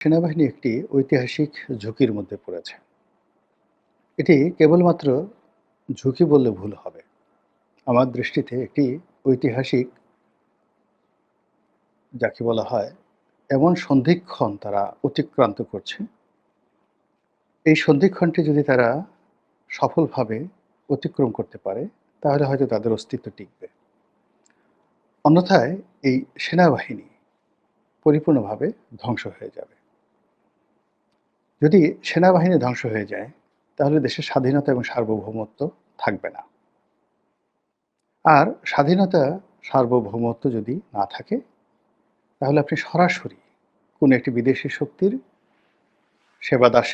সেনাবাহিনী একটি ঐতিহাসিক ঝুঁকির মধ্যে পড়েছে। এটি কেবলমাত্র ঝুঁকি বললে ভুল হবে। আমার দৃষ্টিতে একটি ঐতিহাসিক, যাকে বলা হয়, এমন সন্ধিক্ষণ তারা অতিক্রান্ত করছে। এই সন্ধিক্ষণটি যদি তারা সফলভাবে অতিক্রম করতে পারে, তাহলে হয়তো তাদের অস্তিত্ব টিকবে। অন্যথায় এই সেনাবাহিনী পরিপূর্ণভাবে ধ্বংস হয়ে যাবে। যদি সেনাবাহিনী ধ্বংস হয়ে যায়, তাহলে দেশের স্বাধীনতা এবং সার্বভৌমত্ব থাকবে না। আর স্বাধীনতা, সার্বভৌমত্ব যদি না থাকে, তাহলে আপনি সরাসরি কোনো একটি বিদেশি শক্তির সেবা দাস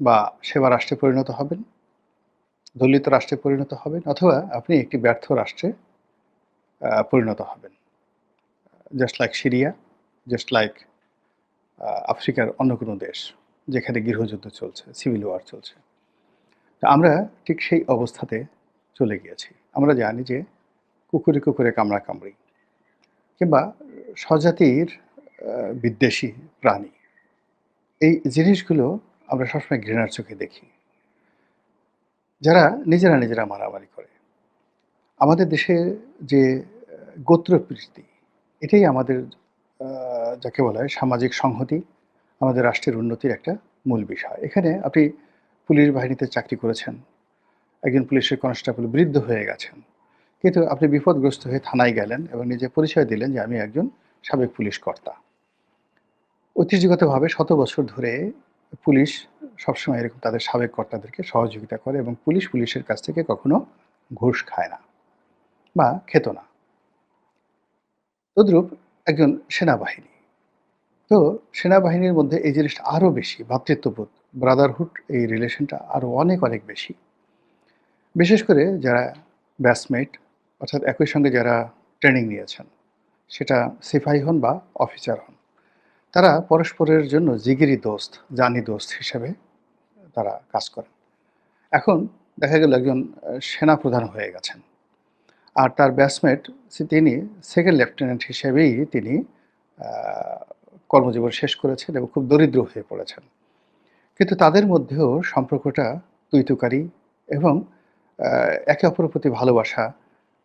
বা সেবা রাষ্ট্রে পরিণত হবেন, দলিত রাষ্ট্রে পরিণত হবেন, অথবা আপনি একটি ব্যর্থ রাষ্ট্রে পরিণত হবেন। Just like Syria just like আফ্রিকার অন্য কোনো দেশ। যেখানে গৃহযুদ্ধ চলছে সিভিল ওয়ার চলছে। তা আমরা ঠিক সেই অবস্থাতে চলে গিয়েছি। আমরা জানি যে কুকুরে কুকুরে কামড়া কামড়ি কিংবা স্বজাতির বিদ্বেষী প্রাণী। এই জিনিসগুলো আমরা সবসময় ঘৃণার চোখে দেখি। যারা নিজেরা নিজেরা মারামারি করে। আমাদের দেশে যে গোত্রপ্রীতি এটাই আমাদের যাকে বলা হয় সামাজিক সংহতি। আমাদের রাষ্ট্রের উন্নতির একটা মূল বিষয়। এখানে আপনি পুলিশ বাহিনীতে চাকরি করেছেন, একজন পুলিশের কনস্টেবল বৃদ্ধ হয়ে গেছেন, কিন্তু আপনি বিপদগ্রস্ত হয়ে থানায় গেলেন এবং নিজে পরিচয় দিলেন যে আমি একজন সাবেক পুলিশ কর্তা। ঐতিহ্যগতভাবে শত বছর ধরে পুলিশ সবসময় এরকম তাদের সাবেক কর্তাদেরকে সহযোগিতা করে এবং পুলিশ পুলিশের কাছ থেকে কখনো ঘুষ খায় না বা খেত না। তদ্রূপ একজন সেনাবাহিনী তো সেনাবাহিনীর মধ্যে এই জিনিসটা আরও বেশি ভ্রাতৃত্ববোধ ব্রাদারহুড এই রিলেশনটা আরও অনেক অনেক বেশি। বিশেষ করে যারা ব্যাচমেট অর্থাৎ একই সঙ্গে যারা ট্রেনিং নিয়েছেন, সেটা সিফাই হন বা অফিসার হন, তারা পরস্পরের জন্য জিগিরি দোস্ত, জানি দোস্ত হিসেবে তারা কাজ করেন। এখন দেখা গেল একজন সেনা প্রধান হয়ে গেছেন। আর তার ব্যাচমেট তিনি সেকেন্ড লেফটেন্যান্ট হিসেবেই তিনি কর্মজীবন শেষ করেছেন এবং খুব দরিদ্র হয়ে পড়েছেন। কিন্তু তাদের মধ্যেও সম্পর্কটা তুইতুকারি এবং একে অপরের প্রতি ভালোবাসা,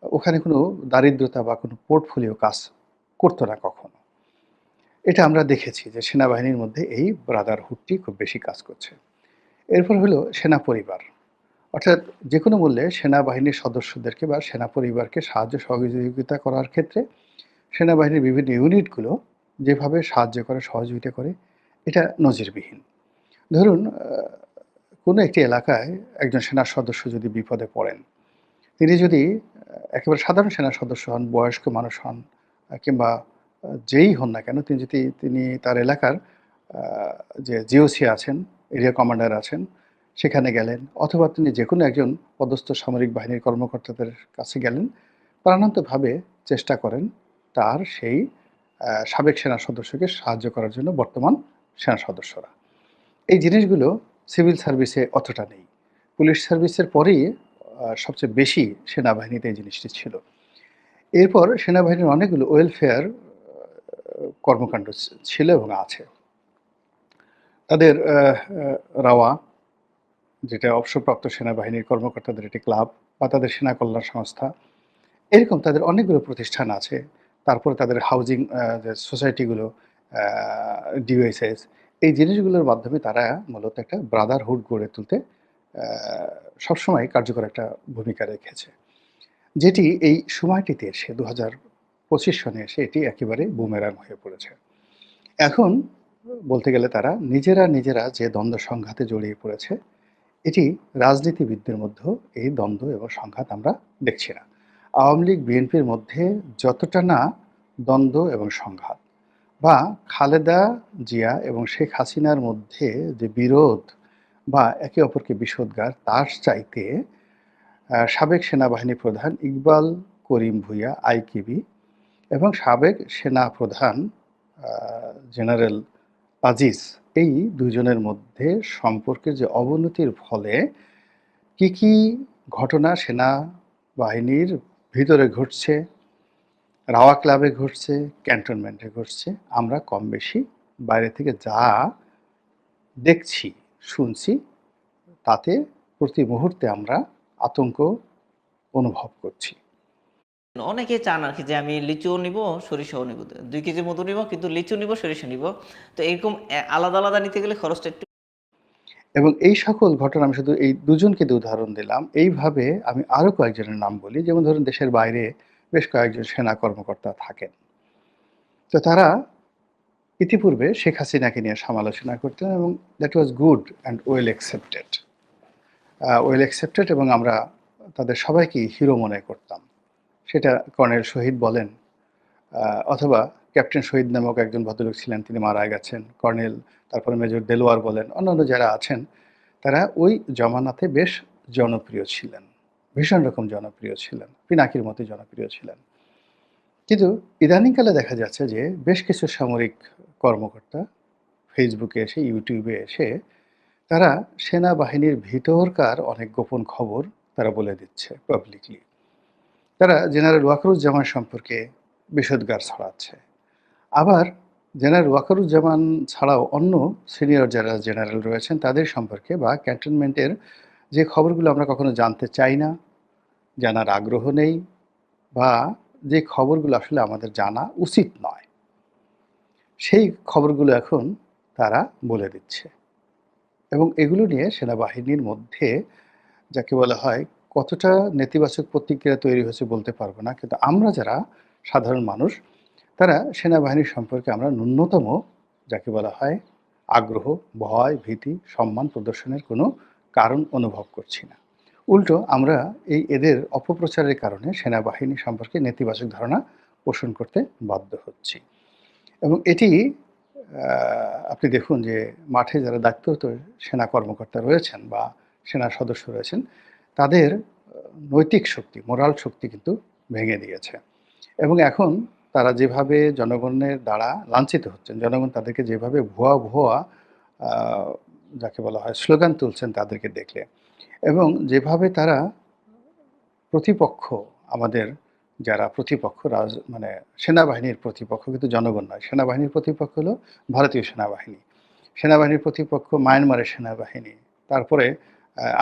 ওখানে কোনো দারিদ্রতা বা কোনো পোর্টফোলিও কাজ করতো না কখনো। এটা আমরা দেখেছি যে সেনাবাহিনীর মধ্যে এই ব্রাদারহুডটি খুব বেশি কাজ করছে। এরপর হলো সেনা পরিবার। অর্থাৎ যে কোনো মূল্যে সেনাবাহিনীর সদস্যদেরকে বা সেনা পরিবারকে সাহায্য সহযোগিতা করার ক্ষেত্রে সেনাবাহিনীর বিভিন্ন ইউনিটগুলো যেভাবে সাহায্য করে, সহযোগিতা করে, এটা নজিরবিহীন। ধরুন কোনো একটি এলাকায় একজন সেনা সদস্য যদি বিপদে পড়েন, তিনি যদি একেবারে সাধারণ সেনা সদস্য হন, বয়স্ক মানুষ হন কিংবা যেই হন না কেন, তিনি যদি, তিনি তার এলাকার যে জিওসি আছেন এরিয়া কমান্ডার আছেন, সেখানে গেলেন, অথবা তিনি যে কোনো একজন পদস্থ সামরিক বাহিনীর কর্মকর্তাদের কাছে গেলেন প্রাণান্তভাবে চেষ্টা করেন, তার সেই সাবেক সেনা সদস্যকে সাহায্য করার জন্য বর্তমান সেনা সদস্যরা। এই জিনিসগুলো সিভিল সার্ভিসে অতটা নেই। পুলিশ সার্ভিসের পরেই সবচেয়ে বেশি সেনাবাহিনীতে এই জিনিসটি ছিল। এরপর সেনাবাহিনীর অনেকগুলো ওয়েলফেয়ার কর্মকাণ্ড ছিল এবং আছে। তাদের রাওয়া, যেটা অবসরপ্রাপ্ত সেনাবাহিনীর কর্মকর্তাদের একটি ক্লাব বা তাদের সেনা কল্যাণ সংস্থা, এরকম তাদের অনেকগুলো প্রতিষ্ঠান আছে। তারপরে তাদের হাউজিং যে সোসাইটিগুলো ডিওএসএস এই জিনিসগুলোর মাধ্যমে তারা মূলত একটা ব্রাদারহুড গড়ে তুলতে সবসময় কার্যকর একটা ভূমিকা রেখেছে। যেটি এই সময়টিতে এসে দু হাজার পঁচিশ সনে এসে এটি একেবারে বুমেরাং হয়ে পড়েছে। এখন বলতে গেলে তারা নিজেরা নিজেরা যে দ্বন্দ্ব সংঘাতে জড়িয়ে পড়েছে, এটি রাজনীতিবিদদের মধ্যেও এই দ্বন্দ্ব এবং সংঘাত আমরা দেখছি না। আওয়ামী লীগ, বিএনপির মধ্যে যতটা না দ্বন্দ্ব এবং সংঘাত বা খালেদা জিয়া এবং শেখ হাসিনার মধ্যে যে বিরোধ বা একে অপরকে বিষোদ্গার, তার চাইতে সাবেক সেনাবাহিনী প্রধান ইকবাল করিম ভুইয়া, আইকিবি এবং সাবেক সেনা প্রধান জেনারেল আজিজ, এই দুজনের মধ্যে সম্পর্কের যে অবনতির ফলে কি কি ঘটনা সেনা বাহিনীর ভিতরে ঘটছে রাওয়া ক্লাবে ঘটছে ক্যান্টনমেন্টে ঘটছে আমরা কম বেশি বাইরে থেকে যা দেখছি, শুনছি তাতে প্রতি মুহূর্তে আমরা আতঙ্ক অনুভব করছি। অনেকে চান আর কি যে আমি লিচুও নিবো, সরিষাও নিবো। দুই কেজি মতো নিব কিন্তু লিচু নিবো, সরিষা নিবো। তো এরকম আলাদা, আলাদা নিতে গেলে খরচটা একটু এবং এই সকল ঘটনা আমি শুধু এই দুজনকে উদাহরণ দিলাম। এইভাবে আমি আরও কয়েকজনের নাম বলি। যেমন ধরুন, দেশের বাইরে বেশ কয়েকজন সেনা কর্মকর্তা থাকেন। তো তারা ইতিপূর্বে শেখ হাসিনাকে নিয়ে সমালোচনা করতেন এবং that was good and well accepted. Well accepted এবং আমরা তাদের সবাইকেই হিরো মনে করতাম। সেটা কর্নেল শহীদ বলেন অথবা ক্যাপ্টেন শহীদ নামক একজন ভদ্রলোক ছিলেন তিনি মারা গেছেন। কর্নেল তারপরে মেজর দেলোয়ার বলেন, অন্যান্য যারা আছেন তারা ওই জমানাতে বেশ জনপ্রিয় ছিলেন। ভীষণ রকম জনপ্রিয় ছিলেন। পিনাকির মতোই জনপ্রিয় ছিলেন। কিন্তু ইদানিংকালে দেখা যাচ্ছে যে বেশ কিছু সামরিক কর্মকর্তা ফেসবুকে এসে, ইউটিউবে এসে তারা সেনাবাহিনীর ভিতরকার অনেক গোপন খবর তারা বলে দিচ্ছে পাবলিকলি। তারা জেনারেল ওয়াকারুজ্জামান সম্পর্কে বিষোদগার ছড়াচ্ছে। আবার জেনারেল ওয়াকারুজ্জামান ছাড়াও অন্য সিনিয়র যারা জেনারেল রয়েছেন তাদের সম্পর্কে বা ক্যান্টনমেন্টের যে খবরগুলো আমরা কখনো জানতে চাই না, জানার আগ্রহ নেই বা যে খবরগুলো আসলে আমাদের জানা উচিত নয়। সেই খবরগুলো এখন তারা বলে দিচ্ছে। এবং এগুলো নিয়ে সেনাবাহিনীর মধ্যে যাকে বলা হয় কতটা নেতিবাচক প্রতিক্রিয়া তৈরি হয়েছে বলতে পারব না। কিন্তু আমরা যারা সাধারণ মানুষ তারা সেনাবাহিনী সম্পর্কে আমরা ন্যূনতম যাকে বলা হয় আগ্রহ, ভয়, ভীতি, সম্মান প্রদর্শনের কোনো কারণ অনুভব করছি না। উল্টো আমরা এই এদের অপপ্রচারের কারণে সেনাবাহিনী সম্পর্কে নেতিবাচক ধারণা পোষণ করতে বাধ্য হচ্ছি। এবং এটি আপনি দেখুন যে মাঠে যারা দায়িত্বরত সেনা কর্মকর্তা রয়েছেন বা সেনা সদস্য রয়েছেন তাদের নৈতিক শক্তি, মোরাল শক্তি কিন্তু ভেঙে দিয়েছে। এবং এখন তারা যেভাবে জনগণের দ্বারা লাঞ্ছিত হচ্ছেন, জনগণ তাদেরকে যেভাবে ভুয়া, ভুয়া যাকে বলা হয় স্লোগান তুলছেন তাদেরকে দেখলে এবং যেভাবে তারা প্রতিপক্ষ আমাদের যারা প্রতিপক্ষ রাজ মানে সেনাবাহিনীর প্রতিপক্ষ কিন্তু জনগণ নয়। সেনাবাহিনীর প্রতিপক্ষ হলো ভারতীয় সেনাবাহিনী। সেনাবাহিনীর প্রতিপক্ষ মায়ানমারের সেনাবাহিনী। তারপরে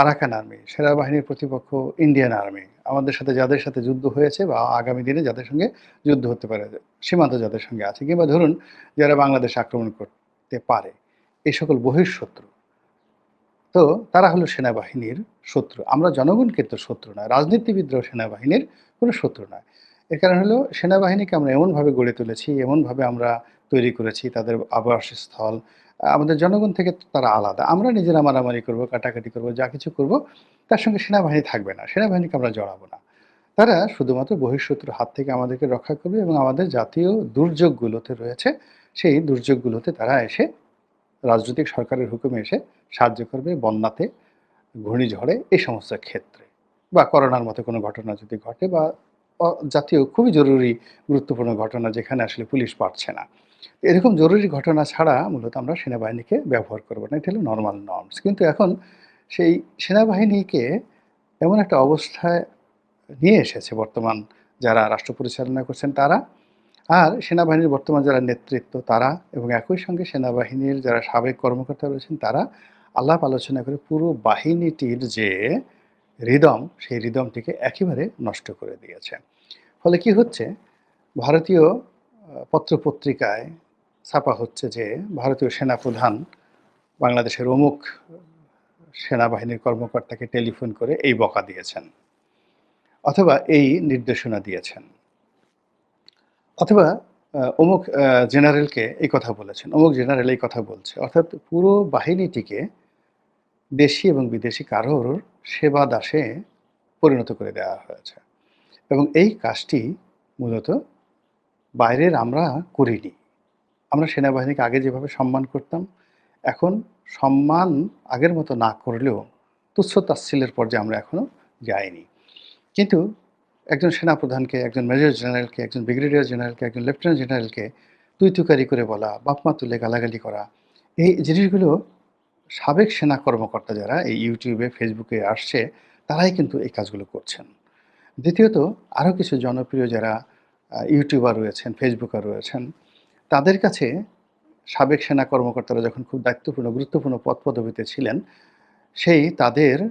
আরাকান আর্মি, সেনাবাহিনীর প্রতিপক্ষ ইন্ডিয়ান আর্মি। আমাদের সাথে যাদের সাথে যুদ্ধ হয়েছে বা আগামী দিনে যাদের সঙ্গে যুদ্ধ হতে পারে, সীমান্ত যাদের সঙ্গে আছে কিংবা ধরুন যারা বাংলাদেশ আক্রমণ করতে পারে, এই সকল বহিঃশত্রু। তো তারা হলো সেনাবাহিনীর শত্রু। আমরা জনগণ কিন্তু শত্রু নয়। রাজনীতিবিদরাও সেনাবাহিনীর কোনো শত্রু নয়। এর কারণ হলো সেনাবাহিনীকে আমরা এমনভাবে গড়ে তুলেছি, এমনভাবে আমরা তৈরি করেছি তাদের আবাসস্থল। আমাদের জনগণ থেকে তারা আলাদা। আমরা নিজেরা মারামারি করব, কাটাকাটি করব, যা কিছু করব তার সঙ্গে সেনাবাহিনী থাকবে না। সেনাবাহিনীকে আমরা জড়াবো না। তারা শুধুমাত্র বহিঃশত্রুর হাত থেকে আমাদেরকে রক্ষা করবে এবং আমাদের জাতীয় দুর্যোগগুলোতে রয়েছে, সেই দুর্যোগগুলোতে তারা এসে রাজনৈতিক সরকারের হুকুমে এসে সাহায্য করবে বন্যাতে, ঘূর্ণিঝড়ে এই সমস্ত ক্ষেত্রে। বা করোনার মতো কোনো ঘটনা যদি ঘটে বা জাতীয় খুবই জরুরি গুরুত্বপূর্ণ ঘটনা যেখানে আসলে পুলিশ পারছে না। এরকম জরুরি ঘটনা ছাড়া মূলত আমরা সেনাবাহিনীকে ব্যবহার করব না। এটা হলো নরমাল নর্মস। কিন্তু এখন সেই সেনাবাহিনীকে এমন একটা অবস্থায় নিয়ে এসেছে বর্তমান যারা রাষ্ট্র পরিচালনা করছেন তারা, আর সেনাবাহিনীর বর্তমান যারা নেতৃত্ব তারা এবং একই সঙ্গে সেনাবাহিনীর যারা সাবেক কর্মকর্তা রয়েছেন তারা আলাপ আলোচনা করে পুরো বাহিনীটির যে রিদম, সেই রিদমটিকে একেবারে নষ্ট করে দিয়েছে। ফলে কি হচ্ছে? ভারতীয় পত্র-পত্রিকায় ছাপা হচ্ছে যে ভারতীয় সেনাপ্রধান বাংলাদেশের অমুক সেনাবাহিনীর কর্মকর্তাকে টেলিফোন করে এই বকা দিয়েছেন। অথবা এই নির্দেশনা দিয়েছেন। অথবা অমুক জেনারেলকে এই কথা বলেছেন, অমুক জেনারেল এই কথা বলছে। অর্থাৎ পুরো বাহিনীটিকে দেশি এবং বিদেশি কারোর সেবা দাসে পরিণত করে দেওয়া হয়েছে। এবং এই কাজটি মূলত বাইরের আমরা করিনি। আমরা সেনাবাহিনীকে আগে যেভাবে সম্মান করতাম, এখন সম্মান আগের মতো না করলেও তুচ্ছ-তাচ্ছিল্যের পর্যায়ে আমরা এখনও যাইনি। কিন্তু একজন সেনাপ্রধানকে, একজন মেজর জেনারেলকে, একজন ব্রিগেডিয়ার জেনারেলকে, একজন লেফটেন্যান্ট জেনারেলকে তুই-তুকারি করে বলা, বাপ-মা তুলে গালাগালি করা, এই জিনিসগুলো সাবেক সেনা কর্মকর্তা যারা এই ইউটিউবে, ফেসবুকে আসছে তারাই কিন্তু এই কাজগুলো করছেন। দ্বিতীয়ত আরও কিছু জনপ্রিয় যারা ইউটিউবার রয়েছেন, ফেসবুকার রয়েছেন, তাদের কাছে সাবেক সেনা কর্মকর্তারা যখন খুব দায়িত্বপূর্ণ গুরুত্বপূর্ণ পদ পদবিতে ছিলেন সেই তাদের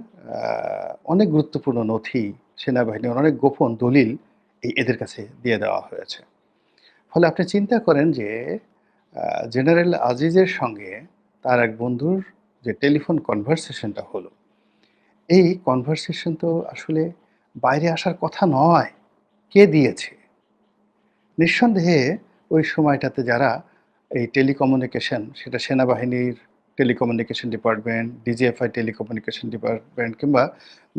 অনেক গুরুত্বপূর্ণ নথি সেনাবাহিনীর অনেক গোপন দলিল এই এদের কাছে দিয়ে দেওয়া হয়েছে। ফলে আপনি চিন্তা করেন যে জেনারেল আজিজের সঙ্গে তার এক বন্ধুর যে টেলিফোন কনভারসেশনটা হলো এই কনভারসেশন তো আসলে বাইরে আসার কথা নয় কে দিয়েছে? নিঃসন্দেহে ওই সময়টাতে যারা এই টেলিকমিউনিকেশন, সেটা সেনাবাহিনীর telecommunication department, DGFI telecommunication department কিংবা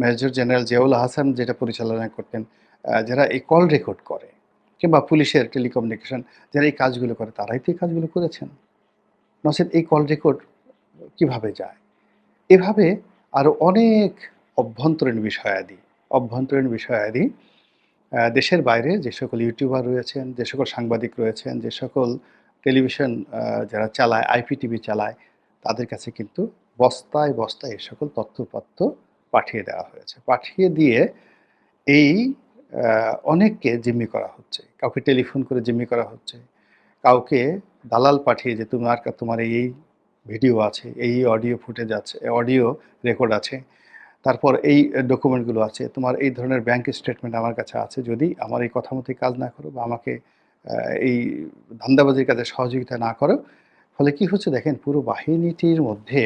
মেজর জেনারেল জিয়াউল হাসান যেটা পরিচালনা করতেন যারা এই কল রেকর্ড করে কিংবা পুলিশের টেলিকমিউনিকেশন, যারা এই কাজগুলো করে, তারাই তো এই কাজগুলো করেছেন। নচেত এই কল রেকর্ড কীভাবে যায়? এভাবে আরও অনেক অভ্যন্তরীণ বিষয়াদি অভ্যন্তরীণ বিষয়াদি দেশের বাইরে যে সকল ইউটিউবার রয়েছেন, যে সকল সাংবাদিক রয়েছেন, যে সকল টেলিভিশন যারা চালায়, আইপিটিভি চালায়, তাদের কাছে কিন্তু বস্তায় বস্তায় এই সকল তথ্যপত্র পাঠিয়ে দেওয়া হয়েছে। পাঠিয়ে দিয়ে এই অনেককে জিম্মি করা হচ্ছে। কাউকে টেলিফোন করে জিম্মি করা হচ্ছে। কাউকে দালাল পাঠিয়ে যে তোমার তোমার এই ভিডিও আছে, এই অডিও ফুটেজ আছে, অডিও রেকর্ড আছে তারপর এই ডকুমেন্টগুলো আছে। তোমার এই ধরনের ব্যাংক স্টেটমেন্ট আমার কাছে আছে। যদি আমার এই কথা মতোই কাজ না করো বা আমাকে এই ধান্দাবাজির কাজে সহযোগিতা না করো, ফলে কি হচ্ছে দেখেন, পুরো বাহিনীটির মধ্যে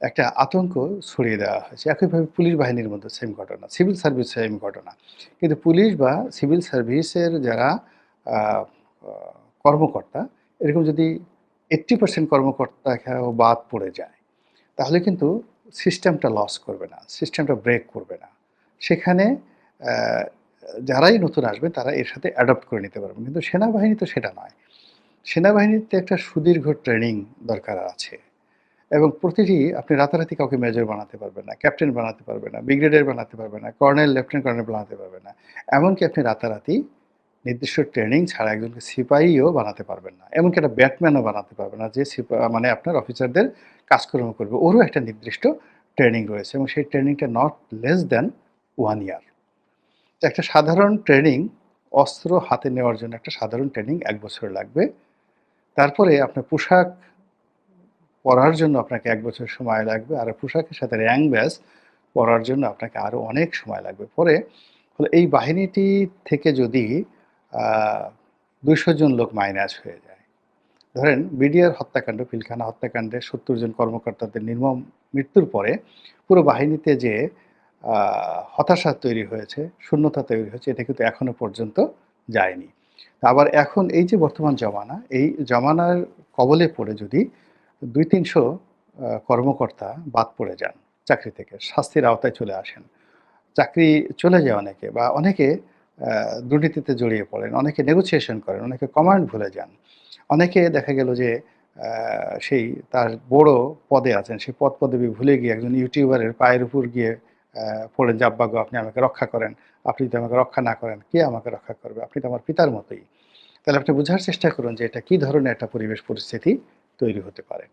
একটা আতঙ্ক ছড়িয়ে দেওয়া হয়েছে। একইভাবে পুলিশ বাহিনীর মধ্যে সেম ঘটনা সিভিল সার্ভিস সেম ঘটনা। কিন্তু পুলিশ বা সিভিল সার্ভিসের যারা কর্মকর্তা, এরকম যদি এইট্টি পার্সেন্ট কর্মকর্তা বাদ পড়ে যায়, তাহলে কিন্তু সিস্টেমটা লস করবে না, সিস্টেমটা ব্রেক করবে না। সেখানে যারাই নতুন আসবে, তারা এর সাথে অ্যাডপ্ট করে নিতে পারবে। কিন্তু সেনাবাহিনী তো সেটা নয়। সেনাবাহিনীতে একটা সুদীর্ঘ ট্রেনিং দরকার আছে। এবং প্রতিটি, আপনি রাতারাতি কাউকে মেজর বানাতে পারবেন না, ক্যাপ্টেন বানাতে পারবেন না, ব্রিগেডিয়ার বানাতে পারবেন না, কর্নেল, লেফটেন্যান্ট কর্নেল বানাতে পারবেন না। এমনকি আপনি রাতারাতি নির্দিষ্ট ট্রেনিং ছাড়া একজনকে সিপাহিও বানাতে পারবেন না। এমনকি একটা ব্যাটম্যানও বানাতে পারবেন না, যে সিপা মানে আপনার অফিসারদের কাজকর্ম করবে। ওরও একটা নির্দিষ্ট ট্রেনিং রয়েছে এবং সেই ট্রেনিংটা not less than one year একটা সাধারণ ট্রেনিং অস্ত্র হাতে নেওয়ার জন্য একটা সাধারণ ট্রেনিং এক বছর লাগবে। তারপরে আপনার পোশাক পরার জন্য আপনাকে এক বছর সময় লাগবে আর পোশাকের সাথে র্যাং ব্যাস পরার জন্য আপনাকে আরও অনেক সময় লাগবে। পরে এই বাহিনীটি থেকে যদি দুশো জন লোক মাইনাস হয়ে যায় ধরেন বিডিআর হত্যাকাণ্ড পিলখানা হত্যাকাণ্ডে সত্তর জন কর্মকর্তাদের নির্মম মৃত্যুর পরে পুরো বাহিনীতে যে হতাশা তৈরি হয়েছে, শূন্যতা তৈরি হয়েছে, এটা কিন্তু এখনও পর্যন্ত যায়নি। আবার এখন এই যে বর্তমান জমানা, এই জমানার কবলে পড়ে যদি দুই তিনশো কর্মকর্তা বাদ পড়ে যান চাকরি থেকে, শাস্তির আওতায় চলে আসেন, চাকরি চলে যায় অনেকে বা অনেকে দুর্নীতিতে জড়িয়ে পড়েন, অনেকে নেগোসিয়েশন করেন, অনেকে কমান্ড ভুলে যান অনেকে দেখা গেল যে সেই তার বড় পদে আছেন, সেই পদ পদবি ভুলে গিয়ে একজন ইউটিউবারের পায়ের উপর গিয়ে পড়েন যে আপনি আমাকে রক্ষা করেন। আপনি যদি আমাকে রক্ষা না করেন, কে আমাকে রক্ষা করবে? আপনি তো আমার পিতার মতোই। তাহলে আপনি বোঝার চেষ্টা করুন যে, এটা কী ধরনের একটা পরিবেশ পরিস্থিতি তৈরি হতে পারে।